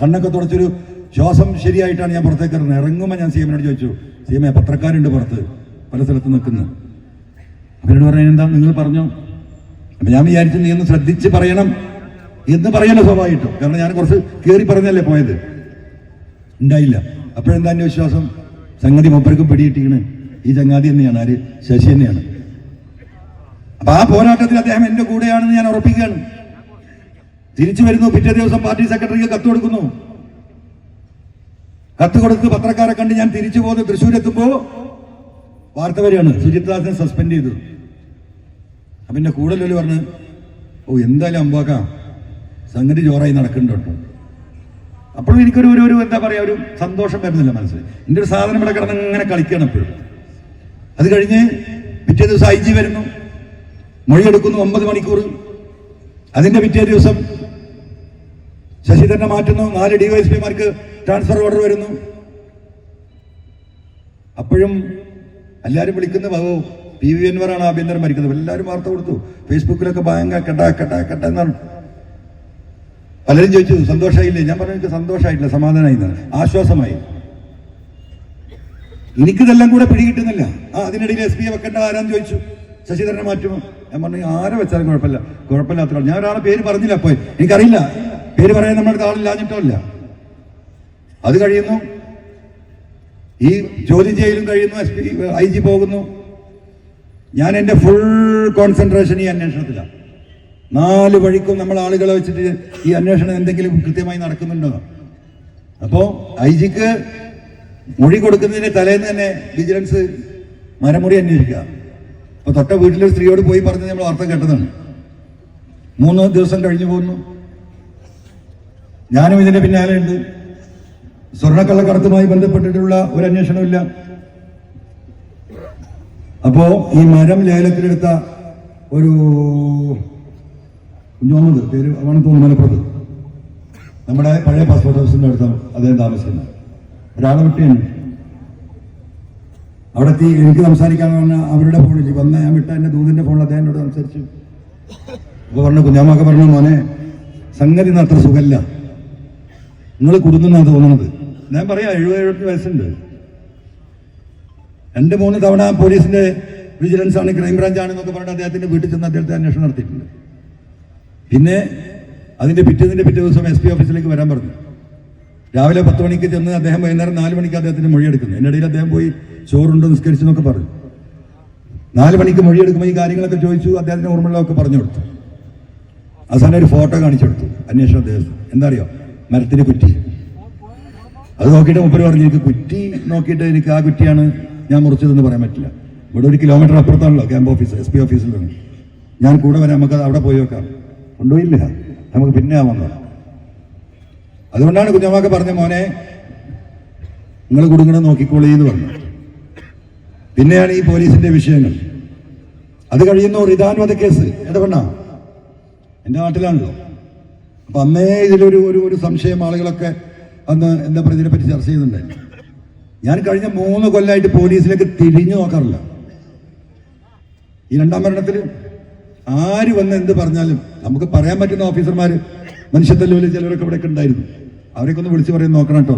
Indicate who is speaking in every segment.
Speaker 1: കണ്ണൊക്കെ തുടച്ചൊരു ശ്വാസം ശരിയായിട്ടാണ് ഞാൻ പുറത്തേക്ക് ഇറങ്ങുന്നത്. ഇറങ്ങുമ്പോൾ ഞാൻ സി എമ്മിനോട് ചോദിച്ചു സി എം പത്രക്കാരുണ്ട് പുറത്ത്. പല സ്ഥലത്ത് നിൽക്കുന്നു. അവരോട് പറഞ്ഞാൽ എന്താ നിങ്ങൾ പറഞ്ഞു? അപ്പം ഞാൻ വിചാരിച്ചു നീ ഒന്ന് ശ്രദ്ധിച്ച് പറയണം എന്ന് പറയണം സ്വാഭാവികമായിട്ടും കാരണം ഞാൻ കുറച്ച് കയറി പറഞ്ഞല്ലേ പോയത്? ഉണ്ടായില്ല. അപ്പോഴെന്താ എന്റെ വിശ്വാസം സംഗതി മൂപ്പർക്കും പിടിയിട്ടിങ്ങനെ ഈ ചങ്ങാതി തന്നെയാണ് ആര്? ശശി തന്നെയാണ്. അപ്പൊ ആ പോരാട്ടത്തിൽ അദ്ദേഹം എന്റെ കൂടെയാണെന്ന് ഞാൻ ഉറപ്പിക്കുകയാണ്. തിരിച്ചു വരുന്നു. പിറ്റേ ദിവസം പാർട്ടി സെക്രട്ടറിക്ക് കത്ത് കൊടുക്കുന്നു. കത്ത് കൊടുത്ത് പത്രക്കാരെ കണ്ട് ഞാൻ തിരിച്ചു പോകുന്നു. തൃശ്ശൂർ എത്തുമ്പോ വാർത്ത വരികയാണ്. സുജിത് ദാസിനെ സസ്പെൻഡ് ചെയ്തു. അപ്പൊ എന്റെ കൂടുതലൊരു പറഞ്ഞ് ഓ എന്തായാലും അമ്പാക്ക സംഗതി ജോറായി നടക്കുന്നുണ്ട് അപ്പോഴും എനിക്കൊരു ഒരു ഒരു എന്താ പറയാ ഒരു സന്തോഷം വരുന്നില്ല മനസ്സിൽ. എന്റെ ഒരു സാധനം ഇവിടെ കിടന്ന് ഇങ്ങനെ കളിക്കണം എപ്പോഴും. അത് കഴിഞ്ഞ് പിറ്റേ ദിവസം ഐ ജി വരുന്നു. മൊഴിയെടുക്കുന്നു ഒമ്പത് മണിക്കൂർ അതിന്റെ പിറ്റേ ദിവസം ശശിധരനെ മാറ്റുന്നു. നാല് ഡിവൈഎസ്പിമാർക്ക് ട്രാൻസ്ഫർ ഓർഡർ വരുന്നു. അപ്പോഴും എല്ലാവരും വിളിക്കുന്ന ഭാഗവും പി വി അൻവറാണ് ആഭ്യന്തരം മരിക്കുന്നത്. എല്ലാവരും വാർത്ത കൊടുത്തു. ഫേസ്ബുക്കിലൊക്കെ ഭയങ്കര കെട്ടാ കെട്ടാ കെട്ട എന്നാണ്. പലരും ചോദിച്ചു സന്തോഷമായില്ലേ ഞാൻ പറഞ്ഞു എനിക്ക് സന്തോഷമായിട്ടില്ല സമാധാനമായി എന്നാണ്. ആശ്വാസമായി. എനിക്കിതെല്ലാം കൂടെ പിടികിട്ടുന്നില്ല. ആ അതിനിടയിൽ എസ് പിയെ വെക്കേണ്ട ആരാന്ന് ചോദിച്ചു. ശശിധരനെ മാറ്റുമോ? ഞാൻ പറഞ്ഞു ആരെ വെച്ചാലും കുഴപ്പമില്ല. കുഴപ്പമില്ലാത്ത ഞാൻ ഒരാളെ പേര് പറഞ്ഞില്ല അപ്പോൾ. എനിക്കറിയില്ല. പേര് പറയാൻ നമ്മുടെ ആളില്ലാഞ്ഞിട്ടില്ല അത് കഴിയുന്നു. ഈ ജോലി ചെയ്യലും കഴിയുന്നു എസ് പി ഐ ജി പോകുന്നു. ഞാൻ എന്റെ ഫുൾ കോൺസെൻട്രേഷൻ ഈ അന്വേഷണത്തിലാണ്. നാല് വഴിക്കും നമ്മൾ ആളുകളെ വെച്ചിട്ട് ഈ അന്വേഷണം എന്തെങ്കിലും കൃത്യമായി നടക്കുന്നുണ്ടോ? അപ്പോ ഐ ജിക്ക് മൊഴി കൊടുക്കുന്നതിന്റെ തലേന്ന് തന്നെ വിജിലൻസ് മരമുറി അന്വേഷിക്കുക. അപ്പൊ തൊട്ട വീട്ടിലൊരു സ്ത്രീയോട് പോയി പറഞ്ഞ് നമ്മൾ വാർത്ത കേട്ടതാണ്. മൂന്ന് ദിവസം കഴിഞ്ഞു പോകുന്നു. ഞാനും ഇതിന്റെ പിന്നാലെ ഉണ്ട് സ്വർണക്കള്ളക്കടത്തുമായി ബന്ധപ്പെട്ടിട്ടുള്ള ഒരു അന്വേഷണമില്ല അപ്പോ ഈ മരം ലേലത്തിലെടുത്ത ഒരു കുഞ്ഞോമത് പേര് അവണ് തോന്നുന്നു മലപ്പുറത്ത്. നമ്മുടെ പഴയ പാസ്പോർട്ട് ഓഫീസിന്റെ അടുത്ത് അദ്ദേഹം താമസിക്കുന്നത്. ഒരാളെ വിട്ടിയാണ് അവിടെ എത്തി. എനിക്ക് സംസാരിക്കാൻ പറഞ്ഞാൽ അവരുടെ ഫോണിൽ വന്ന ഞാൻ വിട്ട എന്റെ ദൂതിന്റെ ഫോണിൽ അദ്ദേഹം എന്നോട് സംസാരിച്ചു. അപ്പൊ പറഞ്ഞു കുഞ്ഞാമൊക്കെ പറഞ്ഞു മോനെ സംഗതി അത്ര സുഖല്ല. നിങ്ങൾ കുടുങ്ങുന്നാണ് തോന്നുന്നത് ഞാൻ പറയാം എഴുപത് എഴുപത്തി വയസ്സുണ്ട്. രണ്ട് മൂന്ന് തവണ പോലീസിന്റെ വിജിലൻസ് ആണ് ക്രൈംബ്രാഞ്ച് ആണെന്നൊക്കെ പറഞ്ഞിട്ട് അദ്ദേഹത്തിന്റെ വീട്ടിൽ ചെന്ന് അദ്ദേഹത്തെ അന്വേഷണം നടത്തിയിട്ടുണ്ട്. പിന്നെ അതിന്റെ പിറ്റേതിന്റെ പിറ്റേ ദിവസം എസ് പി ഓഫീസിലേക്ക് വരാൻ പറഞ്ഞു. രാവിലെ പത്ത് മണിക്ക് ചെന്ന് അദ്ദേഹം വൈകുന്നേരം നാല് മണിക്ക് അദ്ദേഹത്തിന്റെ മൊഴിയെടുക്കുന്നു. എന്റെ ഇടയിൽ അദ്ദേഹം പോയി ചോറുണ്ട് നിസ്കരിച്ചു എന്നൊക്കെ പറഞ്ഞു. നാല് മണിക്ക് മൊഴിയെടുക്കുമ്പോൾ ഈ കാര്യങ്ങളൊക്കെ ചോദിച്ചു അദ്ദേഹത്തിന്റെ ഓർമ്മകളൊക്കെ പറഞ്ഞു കൊടുത്തു. അവസാനം ഒരു ഫോട്ടോ കാണിച്ചു കൊടുത്തു അന്വേഷണ അദ്ദേഹത്തിന് എന്താ അറിയോ? മരത്തിന് കുറ്റി അത് നോക്കിയിട്ട് മുപ്പര് പറഞ്ഞു എനിക്ക് കുറ്റി നോക്കിയിട്ട് എനിക്ക് ആ കുറ്റിയാണ് ഞാൻ മുറിച്ചതെന്ന് പറയാൻ പറ്റില്ല. ഇവിടെ ഒരു കിലോമീറ്റർ അപ്പുറത്താണല്ലോ ക്യാമ്പ് ഓഫീസ് എസ് പി ഓഫീസിലാണ് ഞാൻ കൂടെ വരാം നമുക്ക് അവിടെ പോയി നോക്കാം. കൊണ്ടുപോയില്ല. നമുക്ക് പിന്നെ ആവുന്നത് അതുകൊണ്ടാണ് കുഞ്ഞമ്മക്ക് പറഞ്ഞ മോനെ നിങ്ങൾ കുടുങ്ങണം നോക്കിക്കോളി എന്ന് പറഞ്ഞു. പിന്നെയാണ് ഈ പോലീസിന്റെ വിഷയങ്ങൾ. അത് കഴിയുന്നു റിദാൻ വധക്കേസ് ഇടപെണ്ണ എന്റെ നാട്ടിലാണല്ലോ. അപ്പൊ അന്നേ ഇതിലൊരു ഒരു ഒരു സംശയം ആളുകളൊക്കെ അന്ന് എന്താ പറയുക ഇതിനെപ്പറ്റി ചർച്ച ചെയ്യുന്നുണ്ടായിരുന്നു ഞാൻ കഴിഞ്ഞ മൂന്ന് കൊല്ലമായിട്ട് പോലീസിലേക്ക് തിരിഞ്ഞു നോക്കാറില്ല. ഈ രണ്ടാം മരണത്തിൽ ആര് വന്ന് എന്ത് പറഞ്ഞാലും നമുക്ക് പറയാൻ പറ്റുന്ന ഓഫീസർമാർ മനുഷ്യത്തല്ലൂലി ചിലരൊക്കെ ഇവിടെയൊക്കെ ഉണ്ടായിരുന്നു. അവരെയൊക്കെ ഒന്ന് വിളിച്ചു പറയാൻ നോക്കണം കേട്ടോ.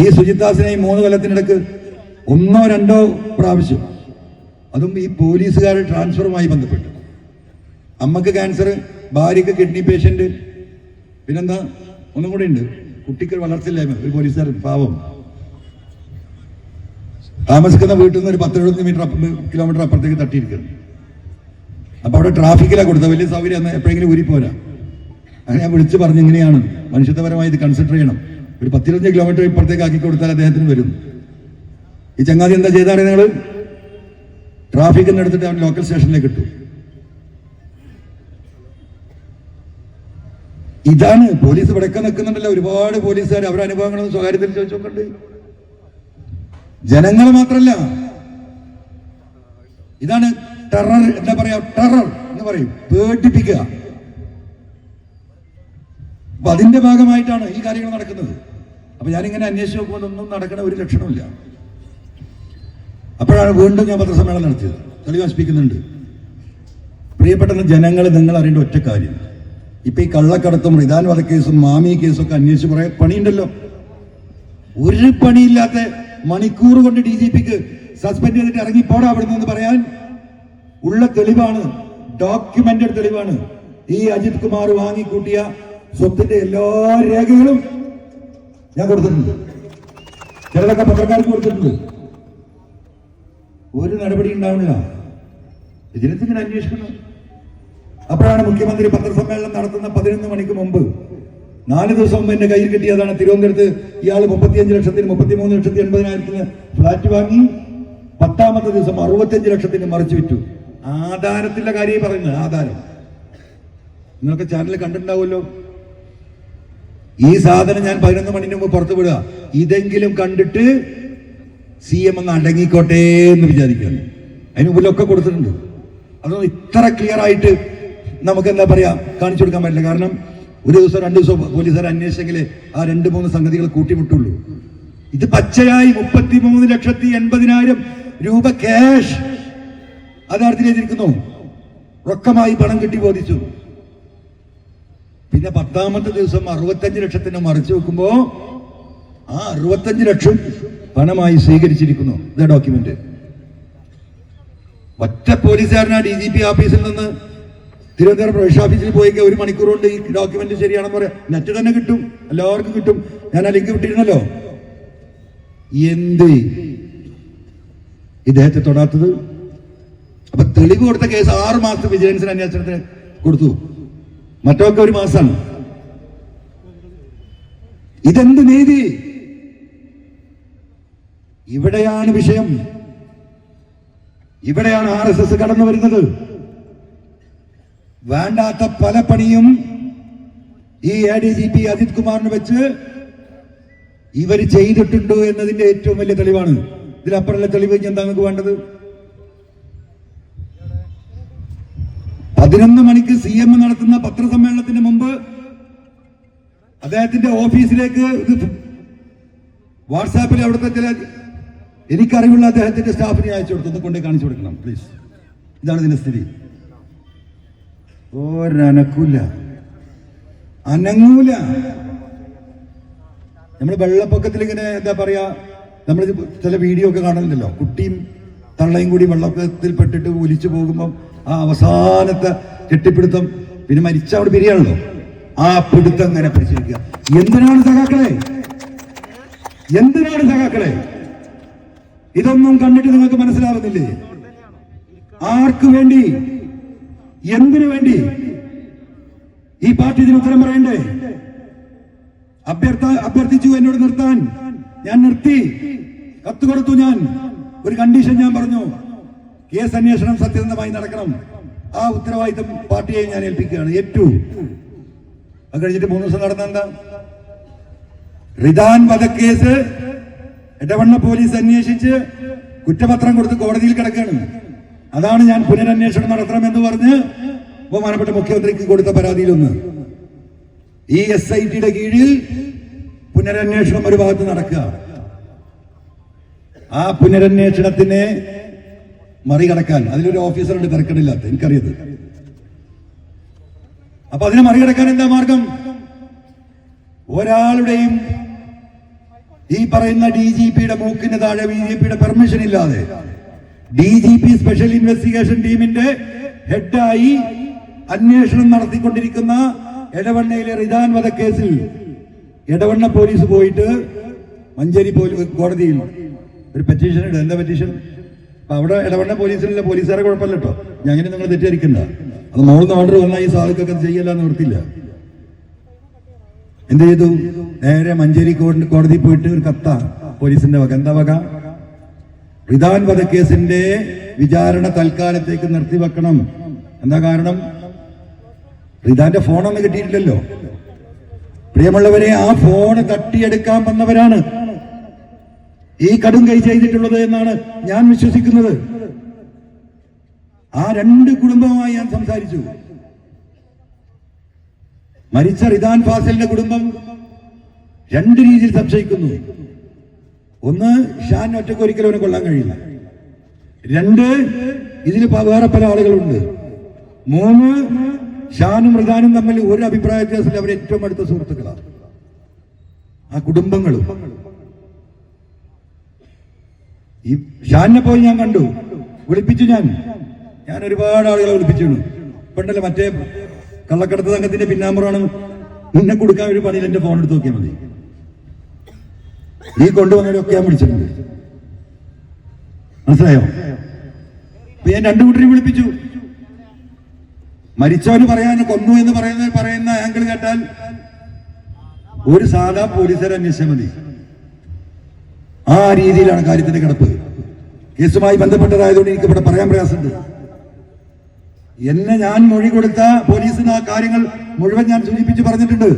Speaker 1: ഈ സുജിത്ദാസിനെ ഈ മൂന്ന് കൊല്ലത്തിനിടക്ക് ഒന്നോ രണ്ടോ പ്രാവശ്യം അതും ഈ പോലീസുകാരുടെ ട്രാൻസ്ഫറുമായി ബന്ധപ്പെട്ടു. അമ്മയ്ക്ക് ക്യാൻസർ ഭാര്യക്ക് കിഡ്നി പേഷ്യന്റ് പിന്നെന്താ? ഒന്നും കൂടെ ഉണ്ട്. കുട്ടിക്ക് വളർച്ചില്ലായ്മ ഒരു പോലീസുകാരൻ പാവം. താമസിക്കുന്ന വീട്ടിൽ നിന്ന് ഒരു പത്ത് എഴുപത് മീറ്റർ കിലോമീറ്റർ അപ്പുറത്തേക്ക് തട്ടിയിരിക്കുന്നു. അപ്പോൾ അവിടെ ട്രാഫിക്കിലാണ് കൊടുത്തത്. വലിയ സൗകര്യം എന്നാൽ എപ്പോഴെങ്കിലും ഊരിപ്പോരാ അങ്ങനെ ഞാൻ വിളിച്ചു പറഞ്ഞു ഇങ്ങനെയാണ്. മനുഷ്യത്വപരമായി ഇത് കൺസിഡർ ചെയ്യണം. ഒരു പത്തിരുപത്തഞ്ച് കിലോമീറ്റർ ഇപ്പുറത്തേക്ക് ആക്കി കൊടുത്താൽ അദ്ദേഹത്തിന് വരും. ഈ ചങ്ങാതി എന്താ ചെയ്താണ് നിങ്ങൾ ട്രാഫിക്കിന് എടുത്തിട്ട് അവൻ ലോക്കൽ സ്റ്റേഷനിലേക്ക് ഇട്ടു. ഇതാണ് പോലീസ് ഇവിടെയൊക്കെ നിൽക്കുന്നുണ്ടല്ലോ. ഒരുപാട് പോലീസുകാർ അവരുടെ അനുഭവങ്ങളൊന്നും സ്വകാര്യത്തിൽ ചോദിച്ചോക്കണ്ട്. ജനങ്ങൾ മാത്രല്ല. ഇതാണ് ടെറർ എന്താ പറയാ? ടെറർ എന്ന് പറയും. പേടിപ്പിക്കുക. അപ്പൊ അതിന്റെ ഭാഗമായിട്ടാണ് ഈ കാര്യങ്ങൾ നടക്കുന്നത്. അപ്പൊ ഞാനിങ്ങനെ അന്വേഷിച്ച് നോക്കുമ്പോൾ ഒന്നും നടക്കണ ഒരു ലക്ഷണമില്ല അപ്പോഴാണ് വീണ്ടും ഞാൻ പത്രസമ്മേളനം നടത്തിയത്. തെളിവാശിപ്പിക്കുന്നുണ്ട് പ്രിയപ്പെട്ട ജനങ്ങൾ നിങ്ങൾ അറിയേണ്ട ഒറ്റ കാര്യം. ഇപ്പൊ ഈ കള്ളക്കടത്തും റിദാൻ വധക്കേസും മാമി കേസും ഒക്കെ അന്വേഷിച്ച് കുറെ പണിയുണ്ടല്ലോ. ഒരു പണിയില്ലാത്ത മണിക്കൂർ കൊണ്ട് ഡി ജി പിക്ക് സസ്പെൻഡ് ചെയ്തിട്ട് ഇറങ്ങി പോടാ അവിടെ നിന്ന് പറയാൻ. ഉള്ള തെളിവാണ് ഡോക്യുമെന്റഡ് തെളിവാണ്. ഈ അജിത് കുമാർ വാങ്ങിക്കൂട്ടിയ സ്വത്തിന്റെ എല്ലാ രേഖകളും ഞാൻ കൊടുത്തിട്ടുണ്ട്. ചിലതൊക്കെ പത്രക്കാർക്ക് കൊടുത്തിട്ടുണ്ട്. ഒരു നടപടി ഉണ്ടാവില്ല ഇതിനെന്തിങ്ങനെ അന്വേഷിക്കണം? അപ്പോഴാണ് മുഖ്യമന്ത്രി പത്രസമ്മേളനം നടത്തുന്ന പതിനൊന്ന് മണിക്ക് മുമ്പ്. നാല് ദിവസം മുമ്പ് എന്റെ കയ്യിൽ കിട്ടിയതാണ് തിരുവനന്തപുരത്ത് ഇയാൾ മുപ്പത്തിയഞ്ച് ലക്ഷത്തിന് മുപ്പത്തിമൂന്ന് ലക്ഷത്തി എൺപതിനായിരത്തിന് ഫ്ലാറ്റ് വാങ്ങി. പത്താമത്തെ ദിവസം അറുപത്തിയഞ്ച് ലക്ഷത്തിന് മറിച്ചു വിറ്റു. ആധാരത്തിന്റെ കാര്യം പറയുന്നത് ആധാരം. നിങ്ങൾക്ക് ചാനൽ കണ്ടിട്ടുണ്ടാവുമല്ലോ? ഈ സാധനം ഞാൻ പതിനൊന്ന് മണിന് മുമ്പ് പുറത്തു വിടുക. ഇതെങ്കിലും കണ്ടിട്ട് സി എം അങ്ങ് അടങ്ങിക്കോട്ടെ എന്ന് വിചാരിക്കുന്നു അതിന് മുമ്പിലൊക്കെ കൊടുത്തിട്ടുണ്ട്. അതൊന്നും ഇത്ര ക്ലിയർ ആയിട്ട് നമുക്ക് എന്താ പറയാ? കാണിച്ചു കൊടുക്കാൻ പറ്റില്ല. കാരണം ഒരു ദിവസം രണ്ട് ദിവസം പോലീസുകാർ അന്വേഷിച്ചെങ്കിൽ ആ രണ്ട് മൂന്ന് സംഗതികൾ കൂട്ടിമുട്ടുള്ളൂ. ഇത് പച്ചയായി മുപ്പത്തി മൂന്ന് ലക്ഷത്തി എൺപതിനായിരം രൂപ ക്യാഷ് അതാർത്ഥത്തിൽ ചെയ്തിരിക്കുന്നു റൊക്കമായി പണം കിട്ടി ബോധിച്ചു. പിന്നെ പത്താമത്തെ ദിവസം അറുപത്തഞ്ച് ലക്ഷത്തിന് മറിച്ചു വെക്കുമ്പോ ആ അറുപത്തഞ്ച് ലക്ഷം പണമായി സ്വീകരിച്ചിരിക്കുന്നു. ഇതാ ഡോക്യുമെന്റ് ഒറ്റ പോലീസുകാരനാ ഡി ജി പി ഓഫീസിൽ നിന്ന് തിരുവനന്തപുരം പ്രവേശ ഓഫീസിൽ പോയി ഒരു മണിക്കൂർ കൊണ്ട് ഈ ഡോക്യുമെന്റ് ശരിയാണെന്ന് പറയാം. നെറ്റ് തന്നെ കിട്ടും. എല്ലാവർക്കും കിട്ടും. ഞാൻ ആ ലിങ്ക് വിട്ടിരുന്നല്ലോ. എന്ത്? ഇദ്ദേഹത്തെ തൊടാത്തത്? അപ്പൊ തെളിവ് കൊടുത്ത കേസ് ആറു മാസം വിജിലൻസിന് അന്വേഷണത്തിന് കൊടുത്തു. മറ്റൊക്കെ ഒരു മാസമാണ് ഇതെന്ത് നീതി? ഇവിടെയാണ് വിഷയം. ഇവിടെയാണ് ആർ എസ് എസ് കടന്നു വരുന്നത്. വേണ്ടാത്ത പല പണിയും ഈ A D G P Ajith കുമാറിന് വെച്ച് ഇവർ ചെയ്തിട്ടുണ്ട് എന്നതിന്റെ ഏറ്റവും വലിയ തെളിവാണ്. ഇതിലപ്പുറമുള്ള തെളിവ് എന്താ നിങ്ങൾക്ക് വേണ്ടത്? പതിനൊന്ന് മണിക്ക് സി എം നടത്തുന്ന പത്രസമ്മേളനത്തിന് മുമ്പ് അദ്ദേഹത്തിന്റെ ഓഫീസിലേക്ക് ഇത് വാട്സാപ്പിൽ അവിടുത്തെ ചില എനിക്കറിവുള്ള അദ്ദേഹത്തിന്റെ സ്റ്റാഫിനെ അയച്ചു കൊടുത്തു. ഒന്ന് കൊണ്ടേ കാണിച്ചു കൊടുക്കണം പ്ലീസ് ഇതാണ് ഇതിന്റെ സ്ഥിതി. ഒരനക്കൂല. അനങ്ങൂല. നമ്മൾ വെള്ളപ്പൊക്കത്തിൽ ഇങ്ങനെ എന്താ പറയാ നമ്മൾ ചില വീഡിയോ ഒക്കെ കാണലുണ്ടല്ലോ. കുട്ടിയും തള്ളയും കൂടി വെള്ളപ്പൊക്കത്തിൽ പെട്ടിട്ട് ഒലിച്ചു പോകുമ്പോൾ ആ അവസാനത്തെ കെട്ടിപ്പിടുത്തം പിന്നെ മരിച്ച അവിടെ പിരിയാണല്ലോ ആ പിടുത്തം അങ്ങനെ പിടിച്ചിരിക്കുക എന്തിനാണ് സഖാക്കളെ? എന്തിനാണ് സഖാക്കളെ? ഇതൊന്നും കണ്ടിട്ട് നിങ്ങൾക്ക് മനസ്സിലാവുന്നില്ലേ? ആർക്കു വേണ്ടി? എന്തിനു വേണ്ടി? ഈ പാർട്ടി ഇതിന് ഉത്തരം പറയണ്ടേ? അഭ്യർത്ഥ അഭ്യർത്ഥിച്ചു എന്നോട് നിർത്താൻ. ഞാൻ നിർത്തി. കത്ത് കൊടുത്തു ഞാൻ. ഒരു കണ്ടീഷൻ ഞാൻ പറഞ്ഞു. കേസ് അന്വേഷണം സത്യസന്ധമായി നടക്കണം. ആ ഉത്തരവാദിത്തം പാർട്ടിയെ ഞാൻ ഏൽപ്പിക്കുകയാണ്. ഏറ്റു. അത് കഴിഞ്ഞിട്ട് മൂന്ന് ദിവസം നടന്ന എന്താ? റിദാൻ വധക്കേസ് ഇടവണ്ണ പോലീസ് അന്വേഷിച്ച് കുറ്റപത്രം കൊടുത്ത് കോടതിയിൽ കിടക്കുകയാണ്. അതാണ് ഞാൻ പുനരന്വേഷണം നടത്തണമെന്ന് പറഞ്ഞ് ബഹുമാനപ്പെട്ട മുഖ്യമന്ത്രിക്ക് കൊടുത്ത പരാതിയിലൊന്ന്. ഈ എസ് ഐ ടിയുടെ കീഴിൽ പുനരന്വേഷണം ഒരു ഭാഗത്ത് നടക്കുക. ആ പുനരന്വേഷണത്തിനെ മറികടക്കാൻ അതിലൊരു ഓഫീസറുണ്ട് തിരക്കടില്ലാത്ത എനിക്കറിയത് അപ്പൊ അതിനെ മറികടക്കാൻ എന്താ മാർഗം? ഒരാളുടെയും ഈ പറയുന്ന ഡി ജി പിയുടെ മൂക്കിന് താഴെ ബി ജെ പിയുടെ പെർമിഷൻ ഇല്ലാതെ D G P special investigation ടീമിന്റെ ഹെഡായി അന്വേഷണം നടത്തിക്കൊണ്ടിരിക്കുന്ന എടവണ്ണയിലെ റിദാൻ വധക്കേസിൽ എടവണ്ണ പോലീസ് പോയിട്ട് മഞ്ചേരി കോടതിയിൽ ഒരു പെറ്റീഷൻ ഇടും എന്താ പെറ്റീഷൻ അപ്പൊ അവിടെ ഇടപെട പോലീസിലുള്ള പോലീസുകാരെ കുഴപ്പമില്ല കേട്ടോ. ഞാൻ അങ്ങനെ നിങ്ങൾ തെറ്റിദ്ധരിക്കണ്ട. അത് മോളിന്ന് ഓർഡർ വന്നാൽ ഈ സാധുക്കൊക്കെ ചെയ്യല്ല നിർത്തില്ല. എന്ത് ചെയ്തു? നേരെ മഞ്ചേരി കോടതി പോയിട്ട് ഒരു കത്ത പോലീസിന്റെ വക. എന്താ വക? റിദാൻ വധക്കേസിന്റെ വിചാരണ തൽക്കാലത്തേക്ക് നിർത്തിവെക്കണം. എന്താ കാരണം? റിദാന്റെ ഫോണൊന്നും കിട്ടിയിട്ടില്ലല്ലോ. പ്രിയമുള്ളവരെ ആ ഫോൺ തട്ടിയെടുക്കാൻ വന്നവരാണ്. ഈ കടും കൈ ചെയ്തിട്ടുള്ളത് എന്നാണ് ഞാൻ വിശ്വസിക്കുന്നത്. ആ രണ്ട് കുടുംബവുമായി ഞാൻ സംസാരിച്ചു. മരിച്ച റിദാൻ ഫാസലിന്റെ കുടുംബം രണ്ട് രീതിയിൽ സംശയിക്കുന്നു. ഒന്ന് ഷാൻ ഒറ്റയ്ക്ക് ഒരിക്കലും അവനെ കൊള്ളാൻ കഴിയില്ല. രണ്ട് ഇതിന് വേറെ പല ആളുകളുണ്ട്. മൂന്ന് ഷാനും മൃഗാനും തമ്മിൽ ഒരു അഭിപ്രായ വ്യത്യാസത്തിൽ അവർ ഏറ്റവും അടുത്ത സുഹൃത്തുക്കളാണ്. ആ കുടുംബങ്ങളും. ഈ ഷാനിനെ പോയി ഞാൻ കണ്ടു. വിളിപ്പിച്ചു ഞാൻ. ഞാൻ ഒരുപാട് ആളുകളെ വിളിപ്പിച്ചിരുന്നു. പണ്ടല്ലേ മറ്റേ കള്ളക്കടത്ത് സംഘത്തിന്റെ പിന്നാമ്പറാണ് നിന്നെ കൊടുക്കാൻ ഒരു പണിയിൽ എന്റെ ഫോൺ എടുത്ത് നോക്കിയാൽ മതി. നീ കൊണ്ടുവന്നവരൊക്കെ ഞാൻ വിളിച്ചിട്ടുണ്ട്. മനസ്സിലായോ? ഞാൻ രണ്ടു കൂട്ടരെയും വിളിപ്പിച്ചു. മരിച്ചവന് പറയാൻ കൊന്നു എന്ന് പറയുന്ന പറയുന്ന ആംഗിൾ കേട്ടാൽ ഒരു സാധാ പോലീസുകാരെ അന്വേഷിച്ചാൽ മതി. ആ രീതിയിലാണ് കാര്യത്തിന്റെ കിടപ്പ്. കേസുമായി ബന്ധപ്പെട്ടതായതുകൊണ്ട് എനിക്ക് ഇവിടെ പറയാൻ പ്രയാസമുണ്ട്. എന്നെ ഞാൻ മൊഴി കൊടുത്ത പോലീസിന് ആ കാര്യങ്ങൾ മുഴുവൻ ഞാൻ സൂചിപ്പിച്ച് പറഞ്ഞിട്ടുണ്ട്.